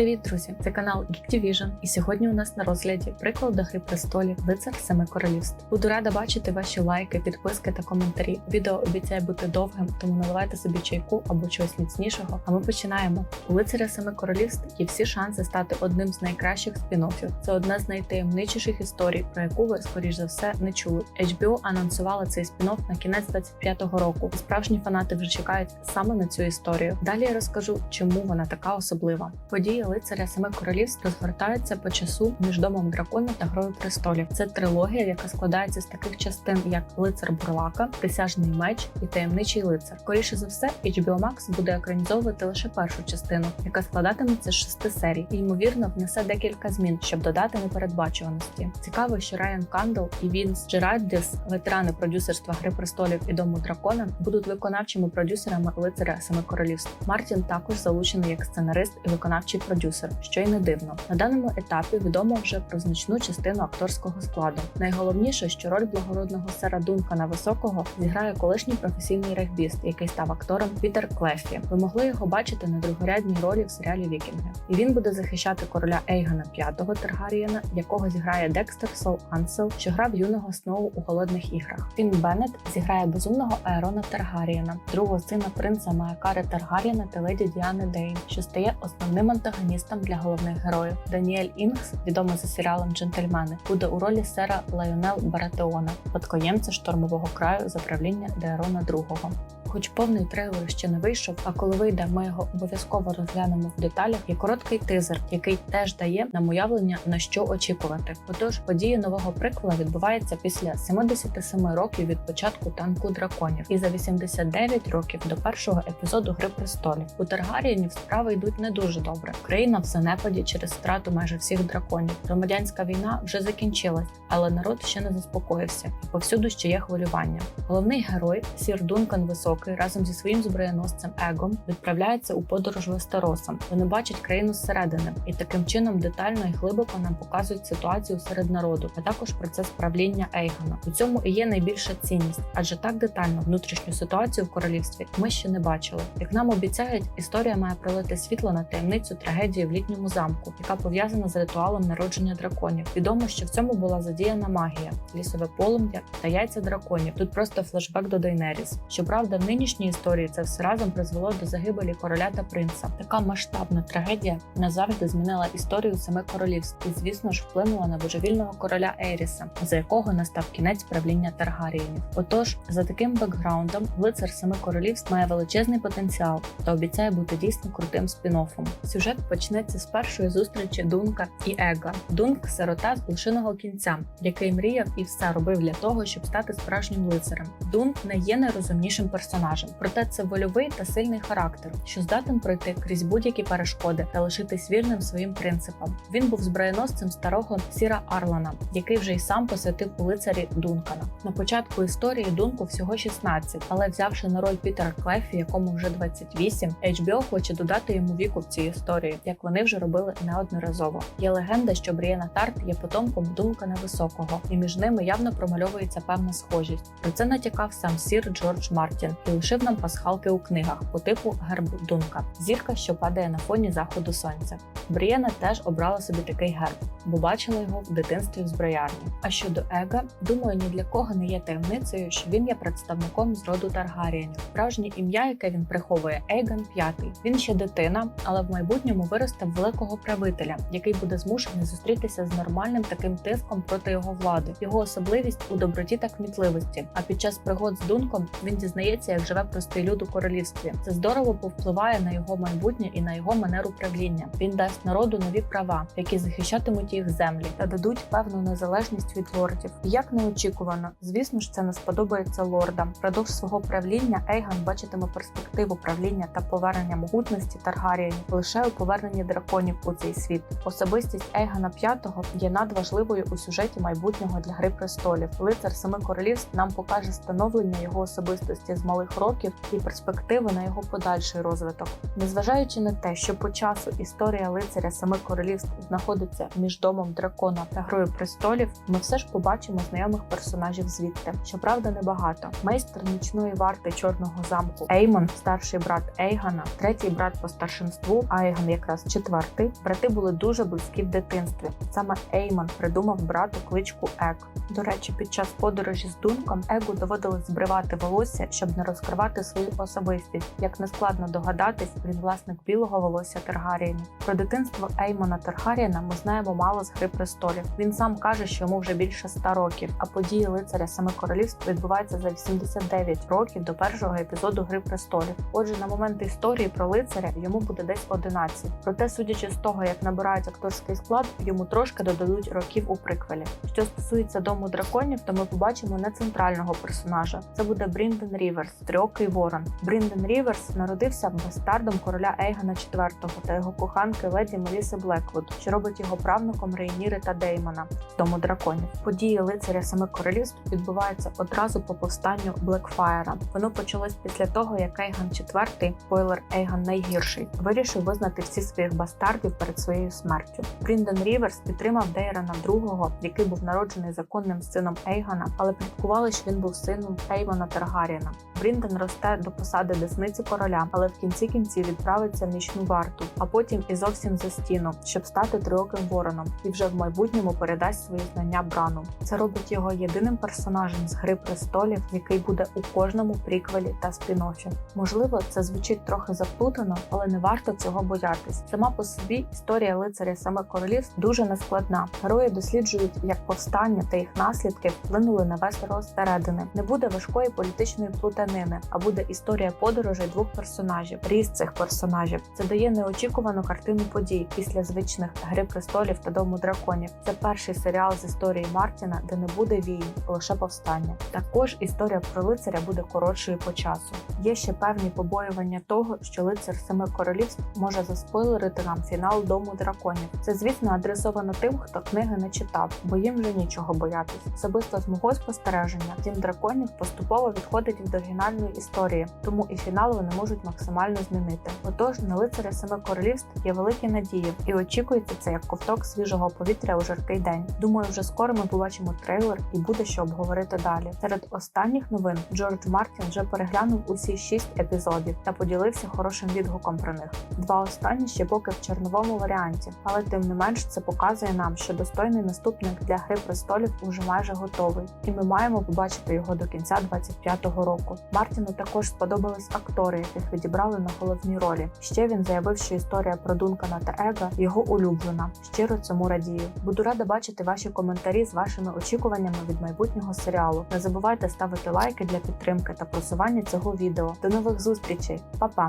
Привіт, друзі! Це канал Geek Division. І сьогодні у нас на розгляді приклад гри престолів Лицар Семи Королівств. Буду рада бачити ваші лайки, підписки та коментарі. Відео обіцяє бути довгим, тому наливайте собі чайку або чогось міцнішого. А ми починаємо. У лицаря Семи Королівств є всі шанси стати одним з найкращих спін-оффів. Це одна з найтаємничіших історій, про яку ви, скоріш за все, не чули. HBO анонсувала цей спін-офф на кінець 25-го року. Справжні фанати вже чекають саме на цю історію. Далі я розкажу, чому вона така особлива. Події лицаря Семи Королівств розгортаються по часу між домом дракона та грою престолів. Це трилогія, яка складається з таких частин, як лицар Бурлака, присяжний меч і таємничий лицар. Скоріше за все, HBO Max буде екранізовувати лише першу частину, яка складатиметься з шести серій, і ймовірно внесе декілька змін, щоб додати непередбачуваності. Цікаво, що Райан Кандл і Вінс Джеральдіс, ветерани продюсерства Гри престолів і дому дракона, будуть виконавчими продюсерами лицаря Семи Королівств. Мартін також залучений як сценарист і виконавчий продюсер, що й не дивно. На даному етапі відомо вже про значну частину акторського складу. Найголовніше, що роль благородного сера Дункана Високого зіграє колишній професійний регбіст, який став актором Пітер Клефі. Ви могли його бачити на другорядній ролі в серіалі Вікінги. І він буде захищати короля Ейгана V Таргарієна, якого зіграє Декстер Сол Ансел, що грав юного Сноу у голодних іграх. Фін Беннет зіграє безумного Аерона Таргарієна, другого сина принца Маякари Таргарієна та леді Діани Дейн, що стає основним антагоністом для головних героїв. Даніель Інгс, відомий за серіалом Джентльмени, буде у ролі сера Лайонел Баратеона, спадкоємця штормового краю за правління Деарона II. Хоч повний трейлер ще не вийшов, а коли вийде, ми його обов'язково розглянемо в деталях. Є короткий тизер, який теж дає нам уявлення на що очікувати. Отож, події нового приквела відбуваються після 77 років від початку танку драконів і за 89 років до першого епізоду Гри престолів. У Таргарієнів справи йдуть не дуже добре. Країна в занепаді через втрату майже всіх драконів. Громадянська війна вже закінчилась, але народ ще не заспокоївся, і повсюду ще є хвилювання. Головний герой Сір Дункан Високий разом зі своїм зброєносцем Егом відправляється у подорож Вестеросом. Вони бачать країну зсередини і таким чином детально і глибоко нам показують ситуацію серед народу, а також процес правління Ейгона. У цьому і є найбільша цінність, адже так детально внутрішню ситуацію в королівстві ми ще не бачили. Як нам обіцяють, історія має пролити світло на таємницю трагедії в літньому замку, яка пов'язана з ритуалом народження драконів. Відомо, що в цьому була задіяна магія, лісове полум'я та яйця драконів. Тут просто флешбек до Дейнеріс. Щоправда, в нинішній історії це все разом призвело до загибелі короля та принца. Така масштабна трагедія назавжди змінила історію семи королівств і, звісно ж, вплинула на божевільного короля Еріса, за якого настав кінець правління Таргарієнів. Отож, за таким бекграундом, лицар семи королівств має величезний потенціал та обіцяє бути дійсно крутим спін-оффом. Сюжет почнеться з першої зустрічі Дунка і Ега. Дунк сирота з лишеного кінця, який мріяв і все робив для того, щоб стати справжнім лицарем. Дунк не є найрозумнішим персонажем, проте це вольовий та сильний характер, що здатен пройти крізь будь-які перешкоди та лишитись вірним своїм принципам. Він був зброєносцем старого Сіра Арлана, який вже й сам посвятив у лицарі Дункана. На початку історії Дунку всього 16, але взявши на роль Пітера Клефі, якому вже 28, HBO хоче додати йому віку в цій історії, як вони вже робили неодноразово. Є легенда, що Брієна Тарт є потомком Дункана Високого, і між ними явно промальовується певна схожість. Про це натякав сам сір Джордж Мартін лишив нам пасхалки у книгах по типу герб Дунка, зірка, що падає на фоні заходу сонця. Брієна теж обрала собі такий герб, бо бачила його в дитинстві в зброярні. А щодо Ега, думаю, ні для кого не є таємницею, що він є представником з роду Таргарієнів. Справжнє ім'я, яке він приховує, Ейган П'ятий. Він ще дитина, але в майбутньому виросте великого правителя, який буде змушений зустрітися з нормальним таким тиском проти його влади. Його особливість у доброті та кмітливості. А під час пригод з Дунком він дізнається, як живе простий люд у королівстві. Це здорово повпливає на його майбутнє і на його манеру правління. Він дасть народу нові права, які захищатимуть їх землі та дадуть певну незалежність від лордів. Як неочікувано, звісно ж, це не сподобається лордам. Продовж свого правління Ейган бачитиме перспективу правління та повернення могутності Таргарієнів лише у поверненні драконів у цей світ. Особистість Ейгана V є надважливою у сюжеті майбутнього для Гри престолів. Лицар Семи королівств нам покаже становлення його особистості з малих нових років і перспективи на його подальший розвиток. Незважаючи на те, що по часу історія лицаря семи королівств знаходиться між домом дракона та грою престолів, ми все ж побачимо знайомих персонажів звідти. Щоправда, небагато. Майстер нічної варти чорного замку Еймон, старший брат Ейгана, третій брат по старшинству, Айган якраз четвертий. Брати були дуже близькі в дитинстві. Саме Еймон придумав брату кличку Ек. До речі, під час подорожі з Дунком Егу доводилось збривати волосся, щоб не розкривати свою особистість. Як не складно догадатись, він власник білого волосся Таргарієна. Про дитинство Еймона Таргарієна ми знаємо мало з Гри престолів. Він сам каже, що йому вже більше ста років, а події лицаря Семи королівств відбуваються за 89 років до першого епізоду Гри престолів. Отже, на момент історії про лицаря йому буде десь 11. Проте, судячи з того, як набирають акторський склад, йому трошки додадуть років у приквелі. Що стосується дому драконів, то ми побачимо не центрального персонажа. Це буде Брінден Ріверс, трьохий ворон. Брінден Ріверс народився бастардом короля Ейгана IV та його коханки леді Меліси Блеквуд, що робить його правнуком Рейніри та Деймона дому драконів. Події лицаря семи королівств відбуваються одразу по повстанню Блекфаєра. Воно почалось після того, як Ейган IV, бойлер Ейган найгірший, вирішив визнати всі своїх бастардів перед своєю смертю. Брінден Ріверс підтримав Дейрана II, який був народжений законним сином Ейгана, але пліткували, що він був сином Еймона Таргарієна. Брінден росте до посади десниці короля, але в кінці кінців відправиться в нічну варту, а потім і зовсім за стіну, щоб стати триоким вороном, і вже в майбутньому передасть свої знання Брану. Це робить його єдиним персонажем з Гри престолів, який буде у кожному приквелі та спін-оффі. Можливо, це звучить трохи заплутано, але не варто цього боятись. Сама по собі історія лицаря саме королівств дуже нескладна. Герої досліджують, як повстання та їх наслідки вплинули на Вестерос зсередини. Не буде важкої політичної плутанини, а буде історія подорожей двох персонажів. Ріст цих персонажів це дає неочікувану картину подій після звичних гри престолів та дому драконів. Це перший серіал з історії Мартіна, де не буде війн, лише повстання. Також історія про лицаря буде коротшою по часу. Є ще певні побоювання того, що лицар семи королівств може заспойлерити нам фінал дому драконів. Це, звісно, адресовано тим, хто книги не читав, бо їм вже нічого боятись. Особисто з мого спостереження, дім драконів поступово відходить від оригінальної історії, тому і фінал вони можуть максимально змінити. Отож, на лицаря семи королівств є великі надії, і очікується це як ковток свіжого повітря у жаркий день. Думаю, вже скоро ми побачимо трейлер і буде що обговорити далі. Серед останніх новин Джордж Мартін вже переглянув усі шість епізодів та поділився хорошим відгуком про них. Два останні ще поки в чорновому варіанті, але тим не менш це показує нам, що достойний наступник для гри престолів уже майже готовий, і ми маємо побачити його до кінця 25-го року. Мартіну також сподобались актори, яких відібрали на головні ролі. Ще він заявив, що історія про Дункана та Ега його улюблена. Щиро цьому радію. Буду рада бачити ваші коментарі з вашими очікуваннями від майбутнього серіалу. Не забувайте ставити лайки для підтримки та просування цього відео. До нових зустрічей, Па-па!